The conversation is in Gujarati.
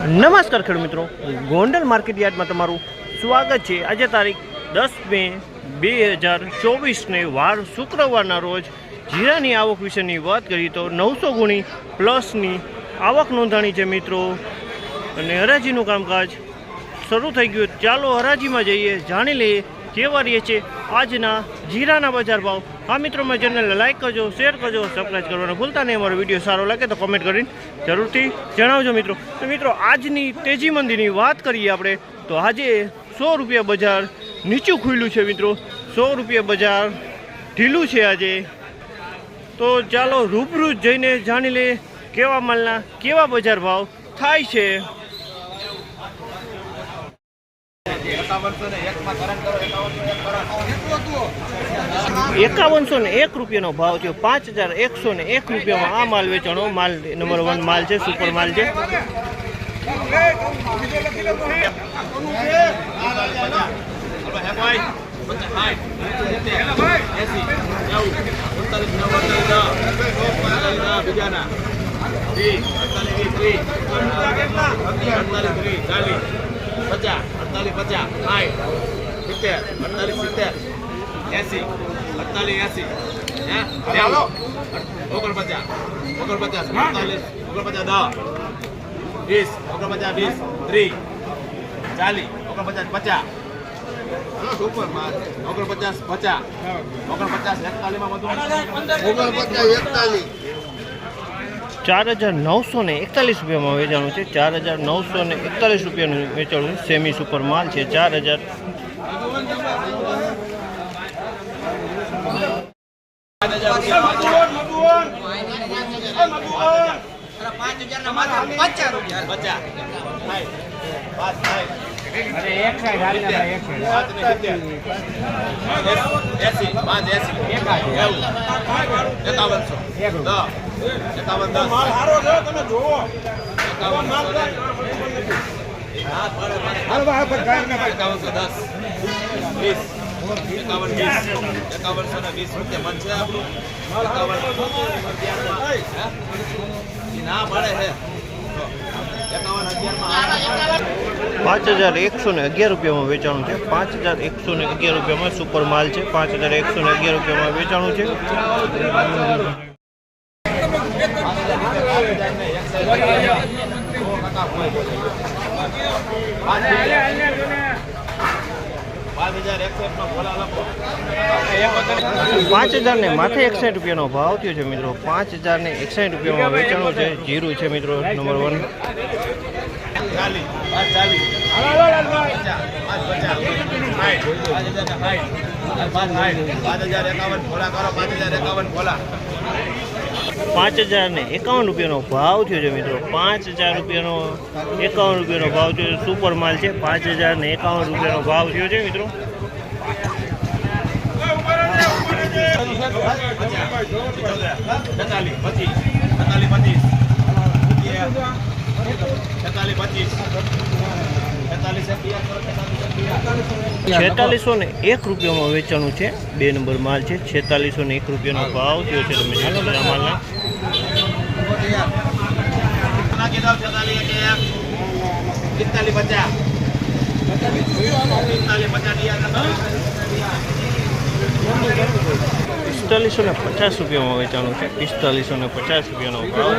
નમસ્કાર ખેડૂત મિત્રો. ગોંડલ માર્કેટ યાર્ડમાં તમારું સ્વાગત છે. આજે તારીખ દસ મે બે હજાર ચોવીસને વાર શુક્રવારના રોજ જીરાની આવક વિશેની વાત કરીએ તો નવસો ગુણી પ્લસની આવક નોંધાણી છે મિત્રો. અને હરાજીનું કામકાજ શરૂ થઈ ગયું. ચાલો હરાજીમાં જઈએ. જાણી લઈએ કેવા રહીએ છે આજના જીરાના બજાર ભાવ. આ મિત્રો મેં ચેનલને લાઇક કરજો શેર કરજો સબસ્ક્રાઈબ કરવાનું ભૂલતા નહીં. અમારો વીડિયો સારો લાગે તો કોમેન્ટ કરીને જરૂરથી જણાવજો મિત્રો. તો મિત્રો, આજની તેજી મંદીની વાત કરીએ આપણે, તો આજે સો રૂપિયા બજાર નીચું ખુલ્યું છે મિત્રો. સો રૂપિયા બજાર ઢીલું છે આજે. તો ચાલો રૂબરૂ જઈને જાણી લઈએ કેવા માલના કેવા બજાર ભાવ થાય છે. એકાવનસો ને એક રૂપિયાનો ભાવ થયો પાંચ હજાર એકસો ને એક રૂપિયામાં આ માલ વેચાણો માલ નંબર વન માલ છે સુપર માલ છે. બીજાના. અડતાલીસ પચાસ સાઠ સિત્તેર અડતાલીસ સિત્તેર એસી અડતાલીસ એસી હે નેવું ઓગણપચાસ ઓગણપચાસ અડતાલીસ ઓગણપચાસ દસ વીસ ઓગણપચાસ વીસ ત્રીસ ચાલીસ ઓગણપચાસ પચાસ સુપર માલ ઓગણપચાસ પચાસ ઓગણપચાસ એકતાલીસમાં બધું ઓગણપચાસ એકતાલીસ ચાર હજાર નવસો ને એકતાલીસ રૂપિયામાં વેચાણું છે. ચાર હજાર નવસો ને એકતાલીસ રૂપિયાનું વેચાણું છે સેમી સુપર માલ છે. ચાર હજાર પચાસ પાંચ એસી પાંચ એસી એવું એકાવનસો દસ. એકાવન દસ એકાવનસો દસ. વીસ. એકાવન વીસ. એકાવનસો ને વીસ રૂપિયા મન છે આપણું. એકાવન ના મળે છે. પાંચ હજાર એકસો ને અગિયાર રૂપિયામાં વેચાણું છે. પાંચ હજાર એકસો ને અગિયાર રૂપિયામાં સુપર માલ છે. પાંચ હજાર એકસો ને અગિયાર રૂપિયામાં વેચાણું છે. પાંચ હજાર ને માથે એકસાઠ રૂપિયાનો ભાવ થયો છે મિત્રો. પાંચ હજાર ને એકસાઠ રૂપિયામાં વેચાણું છે. જીરું છે મિત્રો નંબર વન પાંચ હજાર એકાવન ભોલા કરો, પાંચ હજાર એકાવન ભોલા પાંચ હજાર ને એકાવન રૂપિયાનો ભાવ થયો છે મિત્રો. પાંચ હજાર રૂપિયાનો, એકાવન રૂપિયાનો ભાવ થયો છે. સુપર માલ છે. પાંચ હજાર ને એકાવન રૂપિયાનો ભાવ થયો છે મિત્રો. છેતાલીસ, પચીસ. છેતાલીસ ને એક રૂપિયામાં વેચાણું છે. બે નંબર માલ છે. છેતાલીસો ને એક રૂપિયાનો ભાવ થયો છે. તમે જોઈ માલના. પિસ્તાલીસ ને પચાસ રૂપિયામાં વેચાણું છે. પિસ્તાલીસો ને પચાસ રૂપિયાનો ભાવ